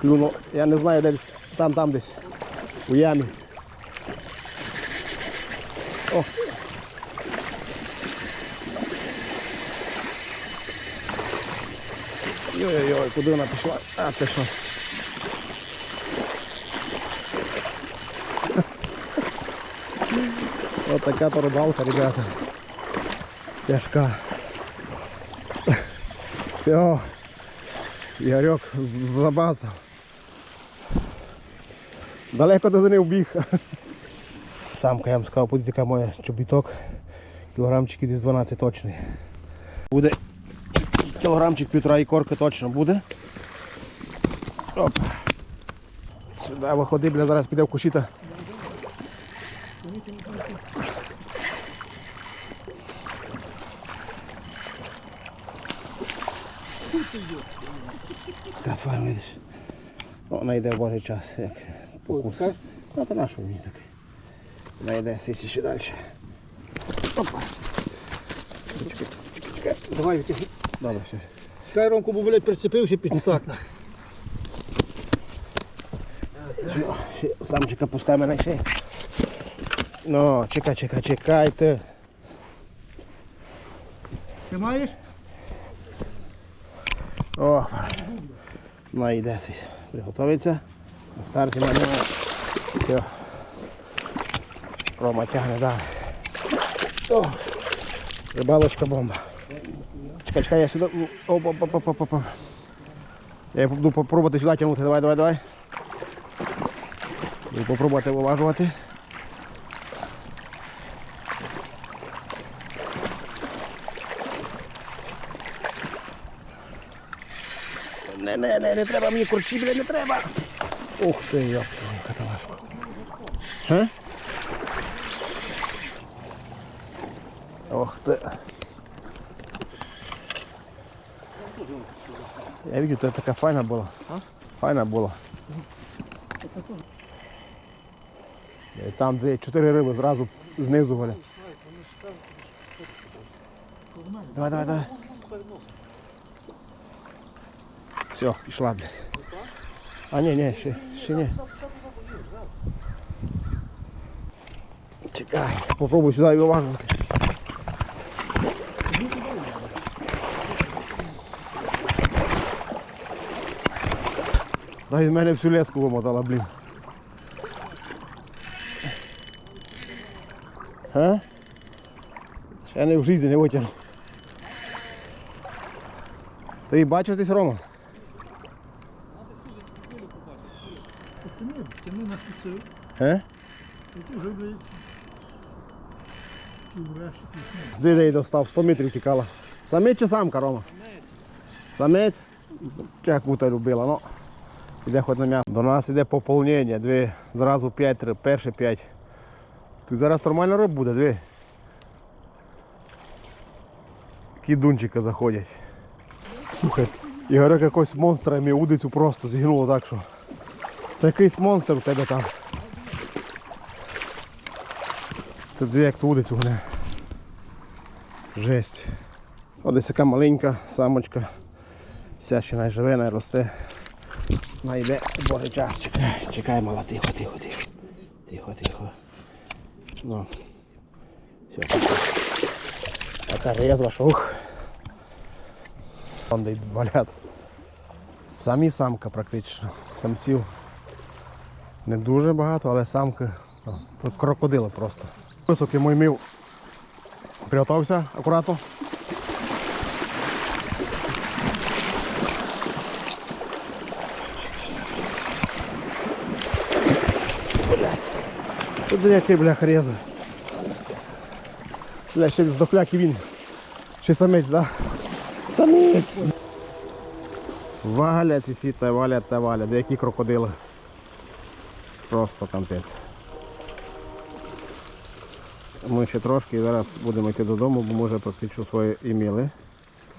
Клюнув. Я не знаю, де. Там, там десь. У ямі. О. Ой-ой-ой, куди вона пішла? А, це що? Ось така то рибалка, ребята. Тяжка. Все. Ігорьок з- забацав. Далеко до не вбіг. Самка, я вам сказав, буде така моя чобіток. Кілограмчик десь 12 точний. Буде кілограмчик півтора і корки точно буде. Оп. Сюди виходи, бля, зараз піде в кушіта. Якраз файно видиш. Вона йде в божий час, як покус. Ну, то нашу мені так. Вона йде сісі ще далі. Опа. Чекай, чекай, чекай. Давай витягни. Добре, все. Чекай, Ромку, бо, блядь, прицепився під ще Самчика пускай мене ще. Ну, чекай, чекай, чекайте. Ти маєш? О, вона йде сись. Приготовиться. На старті. Все. Рома тягне далі. О, рибалочка бомба. Чекай, чекай, я сюди. Оп, оп, оп, оп, оп. Я буду попробувати сюди тягнути. Давай, давай, давай. Буду попробувати виважувати. Не, не, не, не треба мені корчі, бля, не треба. Ух ти, каталажку. Га? Ох ти. Я бачу, це така файна була. Файна була. І там дві, чотири риби зразу знизу валя. Давай, давай, давай. Все, пішла, блядь. А ні, ні, ще, ще ні. Чекай, попробуй сюди його важувати. Дай з мене всю леску вимотала, блін. А? Ще не в житті не витягну. Ти її бачиш десь, Рома? Врешті пісня. Де її достав? 100 метрів тікала. Самець чи самка, Рома? Самець. Як ута любила, ну. Іде хоч на м'ясо. До нас іде поповнення, дві, зразу 5, перші 5. Тут зараз нормально риб буде, дві. Такі дунчики заходять. Слухай, Ігорек якось монстра мені удицю просто зігнуло так, що. Та якийсь монстр у тебе там. Це дві як ту удицю гне. Жесть. Ось яка маленька самочка. Вся ще найживе, най росте. Найде боже час. Чекай, чекай, мала, тихо, тихо, тихо. Тихо, тихо. Ну. Все, пішла. Така резва, що ух. Вон де йдуть валят. Самі самка практично. Самців не дуже багато, але самки. о, Тут крокодили просто. Високий мой мив Приготовся акуратно. Тут який блях реза. Бля, ще здохляк і він. Ще самець, да? Самець! Валять і світа, валять та валять. Де які крокодили. Просто капець. Ми ще трошки і зараз будемо йти додому, бо ми вже практично своє іміли.